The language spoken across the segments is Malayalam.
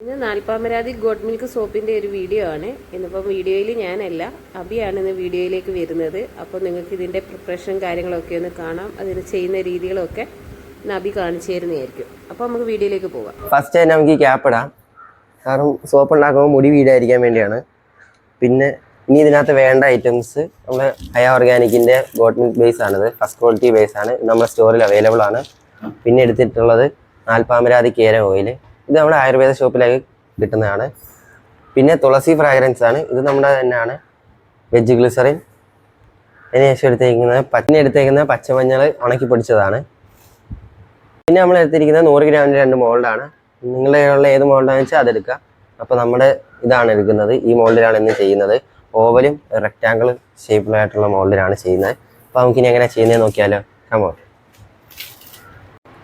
ഇന്ന് നാൽപ്പാമരാതി ഗോഡ് മിൽക്ക് സോപ്പിന്റെ ഒരു വീഡിയോ ആണ്. ഇന്നിപ്പം വീഡിയോയിൽ ഞാനല്ല അബിയാണ് ഇന്ന് വീഡിയോയിലേക്ക് വരുന്നത്. അപ്പോൾ നിങ്ങൾക്ക് ഇതിന്റെ പ്രിപ്പറേഷൻ കാര്യങ്ങളൊക്കെ ഒന്ന് കാണാം. അതിന് ചെയ്യുന്ന രീതികളൊക്കെ അബി കാണിച്ചു തരുന്നതായിരിക്കും. അപ്പോൾ നമുക്ക് വീഡിയോയിലേക്ക് പോവാം. ഫസ്റ്റ് തന്നെ നമുക്ക് ഈ ക്യാപ്പ് ഇടാം. കാരണം സോപ്പ് ഉണ്ടാക്കുമ്പോൾ മുടി വീടായിരിക്കാൻ വേണ്ടിയാണ്. പിന്നെ ഇനി ഇതിനകത്ത് വേണ്ട ഐറ്റംസ് നമ്മൾ ഹയ ഓർഗാനിക്കിന്റെ ഗോഡ് മിൽക്ക് ബേസ് ആണിത്. ഫസ്റ്റ് ക്വാളിറ്റി ബേസ് ആണ്. നമ്മുടെ സ്റ്റോറിൽ അവൈലബിൾ ആണ്. പിന്നെ എടുത്തിട്ടുള്ളത് നാൽപ്പാമരാതി കേര ഓയിൽ ഇത് നമ്മുടെ ആയുർവേദ ഷോപ്പിലേക്ക് കിട്ടുന്നതാണ്. പിന്നെ തുളസി ഫ്രാഗ്രൻസ് ആണ്. ഇത് നമ്മുടെ തന്നെയാണ്. വെജ് ഗ്ലിസറിൻ അതിനുശേഷം എടുത്തേക്കുന്നത് പച്ചനെ എടുത്തേക്കുന്നത് പച്ചമഞ്ഞൾ ഉണക്കി പൊടിച്ചതാണ്. പിന്നെ നമ്മൾ എടുത്തിരിക്കുന്നത് നൂറ് ഗ്രാമിന്റെ രണ്ട് മോൾഡാണ് നിങ്ങളുടെ കയ്യിലുള്ള ഏത് മോൾഡാണെന്ന് വെച്ചാൽ അതെടുക്കുക. അപ്പോൾ നമ്മുടെ ഇതാണ് എടുക്കുന്നത്. ഈ മോൾഡിലാണ് ഇന്ന് ചെയ്യുന്നത്. ഓവലും റെക്റ്റാങ്കിൾ ഷേപ്പിലായിട്ടുള്ള മോൾഡിലാണ് ചെയ്യുന്നത്. അപ്പോൾ നമുക്കിനി എങ്ങനെ ചെയ്യുന്നത് നോക്കിയാലോ. കമോ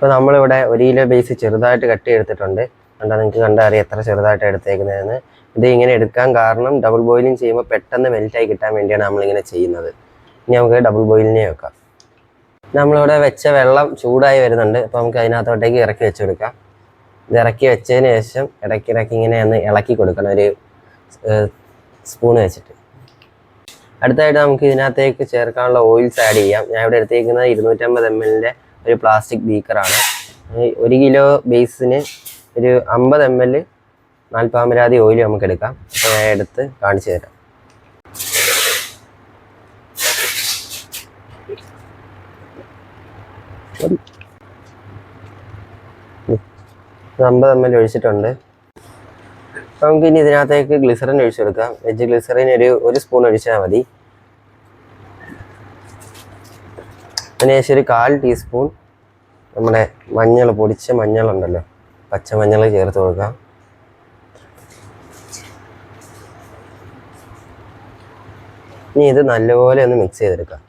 ഇപ്പോൾ നമ്മളിവിടെ ഒരു കിലോ ബേസ് ചെറുതായിട്ട് കട്ട് ചെയ്തെടുത്തിട്ടുണ്ട്. കണ്ടാൽ നിങ്ങൾക്ക് കണ്ടാൽ അറിയാം എത്ര ചെറുതായിട്ട് എടുത്തേക്കുന്നതെന്ന്. ഇത് ഇങ്ങനെ എടുക്കാൻ കാരണം ഡബിൾ ബോയിലിംഗ് ചെയ്യുമ്പോൾ പെട്ടെന്ന് മെൽറ്റായി കിട്ടാൻ വേണ്ടിയാണ് നമ്മളിങ്ങനെ ചെയ്യുന്നത്. ഇനി നമുക്ക് ഡബിൾ ബോയിലിനെ വെക്കാം. നമ്മളിവിടെ വെച്ച വെള്ളം ചൂടായി വരുന്നുണ്ട്. അപ്പോൾ നമുക്ക് അതിനകത്തോട്ടേക്ക് ഇറക്കി വെച്ച് കൊടുക്കാം. ഇത് ഇറക്കി വെച്ചതിന് ശേഷം ഇടയ്ക്കിടയ്ക്ക് ഇങ്ങനെ ഒന്ന് ഇളക്കി കൊടുക്കണം. ഒരു സ്പൂൺ വെച്ചിട്ട്. അടുത്തായിട്ട് നമുക്ക് ഇതിനകത്തേക്ക് ചേർക്കാനുള്ള ഓയിൽസ് ആഡ് ചെയ്യാം. ഞാൻ ഇവിടെ എടുത്തേക്കുന്നത് ഇരുന്നൂറ്റമ്പത് എം എല്ലിന്റെ ഒരു പ്ലാസ്റ്റിക് ബീക്കറാണ് ഒരു കിലോ ബേസിന് ഒരു അമ്പത് എം എൽ നാൽപ്പാമരാതി ഓയിൽ നമുക്ക് എടുക്കാം. അപ്പോൾ ഞാൻ എടുത്ത് കാണിച്ചു തരാം. അമ്പത് എം എൽ ഒഴിച്ചിട്ടുണ്ട്. നമുക്ക് ഇനി ഇതിനകത്തേക്ക് ഗ്ലിസറിൻ ഒഴിച്ചെടുക്കാം. വെജ് ഗ്ലിസറിൻ ഒരു ഒരു സ്പൂൺ ഒഴിച്ചാൽ മതി. അതിനുശേഷം ഒരു കാൽ ടീസ്പൂൺ നമ്മുടെ മഞ്ഞൾ പൊടിച്ച മഞ്ഞളുണ്ടല്ലോ. പച്ചമഞ്ഞൾ ചേർത്ത് കൊടുക്കാം. ഇനി ഇത് നല്ലപോലെ ഒന്ന് മിക്സ് ചെയ്തെടുക്കാം.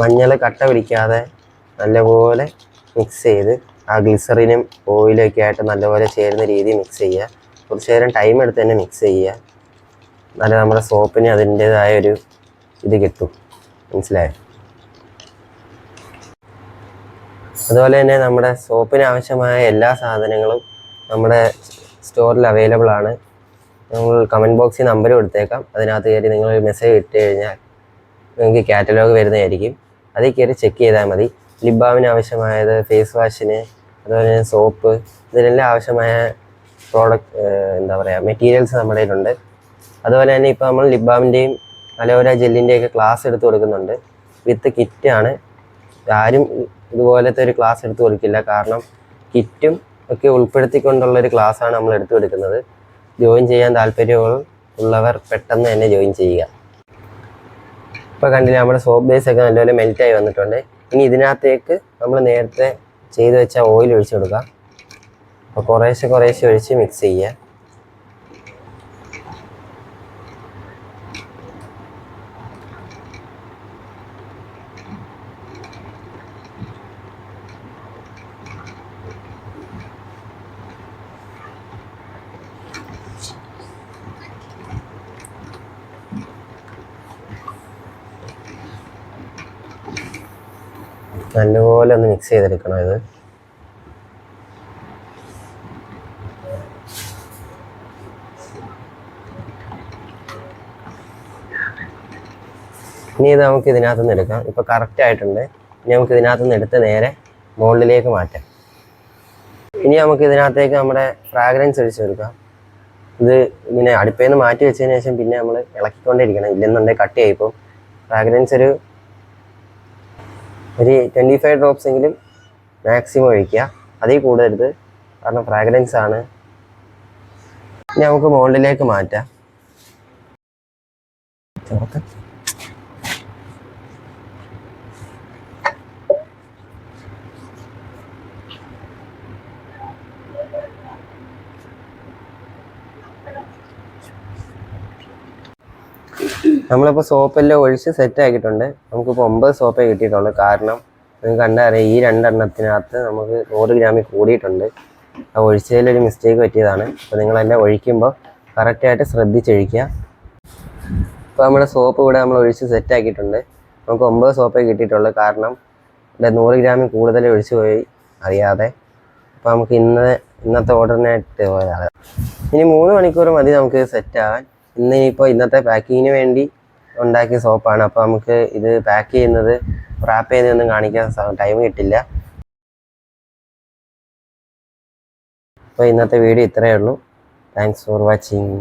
മഞ്ഞൾ കട്ട പിടിക്കാതെ നല്ലപോലെ മിക്സ് ചെയ്ത് ആ ഗ്ലിസറിനും ഓയിലൊക്കെ ആയിട്ട് നല്ലപോലെ ചേരുന്ന രീതിയിൽ മിക്സ് ചെയ്യുക. കുറച്ച് നേരം ടൈം എടുത്ത് തന്നെ മിക്സ് ചെയ്യുക. നല്ല നമ്മുടെ സോപ്പിന് അതിന്റേതായ ഒരു ഇത് കിട്ടും. മനസ്സിലായോ? അതുപോലെ തന്നെ നമ്മുടെ സോപ്പിന് ആവശ്യമായ എല്ലാ സാധനങ്ങളും നമ്മുടെ സ്റ്റോറിൽ അവൈലബിൾ ആണ്. നിങ്ങൾ കമന്റ് ബോക്സിൽ നമ്പർ കൊടുത്തേക്കാം. അതിനകത്ത് കയറി നിങ്ങൾ മെസ്സേജ് ഇട്ട് കഴിഞ്ഞാൽ നിങ്ങൾക്ക് കാറ്റലോഗ് വരുന്നതായിരിക്കും. അതിൽ കയറി ചെക്ക് ചെയ്താൽ മതി. ലിപ് ബാമിന് ആവശ്യമായത് ഫേസ് വാഷിന് അതുപോലെ സോപ്പ് ഇതിനെല്ലാം ആവശ്യമായ പ്രോഡക്റ്റ് എന്താ പറയുക മെറ്റീരിയൽസ് നമ്മുടെ കയ്യിലുണ്ട്. അതുപോലെ തന്നെ ഇപ്പോൾ നമ്മൾ ലിബാമിന്റെയും ബാമിന്റെയും അലോര ജെല്ലിന്റെയൊക്കെ ക്ലാസ് എടുത്ത് കൊടുക്കുന്നുണ്ട്. വിത്ത് കിറ്റാണ് ആരും ഇതുപോലത്തെ ഒരു ക്ലാസ് എടുത്ത് കൊടുക്കില്ല. കാരണം കിറ്റും ഒക്കെ ഉൾപ്പെടുത്തിക്കൊണ്ടുള്ള ഒരു ക്ലാസ്സാണ് നമ്മൾ എടുത്തു കൊടുക്കുന്നത്. ജോയിൻ ചെയ്യാൻ താല്പര്യമുള്ള ഉള്ളവർ പെട്ടെന്ന് തന്നെ ജോയിൻ ചെയ്യുക. ഇപ്പോൾ കണ്ടില്ല നമ്മുടെ സോപ്പ് ബേസ് ഒക്കെ നല്ലപോലെ മെൽറ്റായി വന്നിട്ടുണ്ട്. ഇനി ഇതിനകത്തേക്ക് നമ്മൾ നേരത്തെ ചെയ്ത് വെച്ച ഓയിൽ ഒഴിച്ചു കൊടുക്കാം. അപ്പോൾ കുറേശ്ശെ കുറേശ്ശെ ഒഴിച്ച് മിക്സ് ചെയ്യുക. നല്ലപോലെ ഒന്ന് മിക്സ് ചെയ്തെടുക്കണം ഇത്. ഇനി ഇത് നമുക്ക് ഇതിനകത്ത് നിന്ന് എടുക്കാം. ഇപ്പോൾ കറക്റ്റ് ആയിട്ടുണ്ട്. ഇനി നമുക്ക് ഇതിനകത്ത് നിന്ന് എടുത്ത് നേരെ മുകളിലേക്ക് മാറ്റാം. ഇനി നമുക്ക് ഇതിനകത്തേക്ക് നമ്മുടെ ഫ്രാഗ്രൻസ് ഒഴിച്ച് കൊടുക്കാം. ഇത് ഇങ്ങനെ അടുപ്പേന്ന് മാറ്റി വെച്ചതിന് ശേഷം പിന്നെ നമ്മൾ ഇളക്കിക്കൊണ്ടേ ഇരിക്കണം. ഇല്ലെന്നുണ്ടെങ്കിൽ കട്ട് ചെയ്യും ഫ്രാഗ്രൻസ് ഒരു ഒരു ട്വന്റി ഫൈവ് ഡ്രോപ്സ് എങ്കിലും മാക്സിമം ഒഴിക്കുക. അതിൽ കൂടരുത് കാരണം ഫ്രാഗ്രൻസ് ആണ്. നമുക്ക് മുകളിലേക്ക് മാറ്റാം. നമ്മളിപ്പോൾ സോപ്പെല്ലാം ഒഴിച്ച് സെറ്റ് ആക്കിയിട്ടുണ്ട്. നമുക്കിപ്പോൾ ഒമ്പത് സോപ്പേ കിട്ടിയിട്ടുള്ളൂ. കാരണം നിങ്ങൾക്ക് കണ്ടറിയാം ഈ രണ്ടെണ്ണത്തിനകത്ത് നമുക്ക് നൂറ് ഗ്രാമിൽ കൂടിയിട്ടുണ്ട്. ആ ഒഴിച്ചതിലൊരു മിസ്റ്റേക്ക് പറ്റിയതാണ്. അപ്പോൾ നിങ്ങളെല്ലാം ഒഴിക്കുമ്പോൾ കറക്റ്റായിട്ട് ശ്രദ്ധിച്ചൊഴിക്കുക. ഇപ്പോൾ നമ്മുടെ സോപ്പ് ഇവിടെ നമ്മൾ ഒഴിച്ച് സെറ്റ് ആക്കിയിട്ടുണ്ട്. നമുക്ക് ഒമ്പത് സോപ്പേ കിട്ടിയിട്ടുള്ളൂ. കാരണം ഇവിടെ നൂറ് ഗ്രാമിൽ കൂടുതൽ ഒഴിച്ചു പോയി അറിയാതെ. അപ്പോൾ നമുക്ക് ഇന്ന് ഇന്നത്തെ ഓർഡറിനായിട്ട് പോയതാണ്. ഇനി മൂന്ന് മണിക്കൂർ മതി നമുക്ക് സെറ്റ് ആവാൻ. ഇന്ന് ഇനിയിപ്പോൾ ഇന്നത്തെ പാക്കിങ്ങിന് വേണ്ടി ഉണ്ടാക്കിയ സോപ്പാണ്. അപ്പോൾ നമുക്ക് ഇത് പാക്ക് ചെയ്യുന്നത് റാപ്പ് ചെയ്യുന്നതൊന്നും കാണിക്കാൻ ടൈം കിട്ടില്ല. അപ്പോൾ ഇന്നത്തെ വീഡിയോ ഇത്രയേ ഉള്ളൂ. Thanks for watching